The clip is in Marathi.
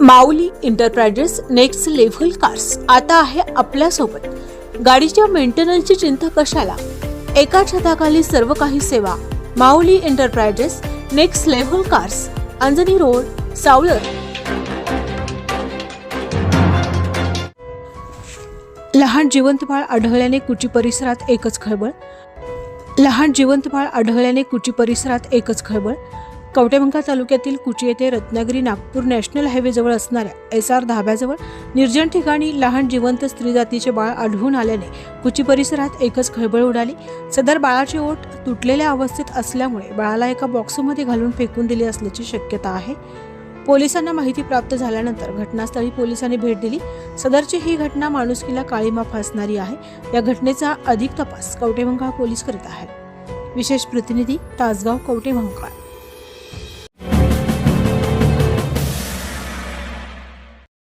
Mauli enterprises next level cars. आता आहे आपल्यासोबत गाडीच्या मेंटेनन्सची चिंता कशाला? एका छताखाली सर्व काही सेवा. Mauli enterprises next level cars. Anjani road सावलर लहान जिवंत बाळ आढळल्याने कुची परिसरात एकच खळबळ? लहान जिवंत बाळ आढळल्याने कुची परिसरात एकच खळबळ? कवटेमंका तालुक्यातील कुची येथे रत्नागिरी नागपूर नॅशनल हायवेजवळ असणाऱ्या एस आर धाब्याजवळ निर्जन ठिकाणी लहान जिवंत स्त्री जातीचे बाळ आढळून आल्याने कुची परिसरात एकच खळबळ उडाली. सदर बाळाची ओठ तुटलेल्या अवस्थेत असल्यामुळे बाळाला एका बॉक्समध्ये घालून फेकून दिली असल्याची शक्यता आहे. पोलिसांना माहिती प्राप्त झाल्यानंतर घटनास्थळी पोलिसांनी भेट दिली. सदरची ही घटना माणुसकीला काळीमा फासणारी आहे. या घटनेचा अधिक तपास कवटेमंकाळ पोलीस करीत आहेत. विशेष प्रतिनिधी तासगाव कवटेमंकाळ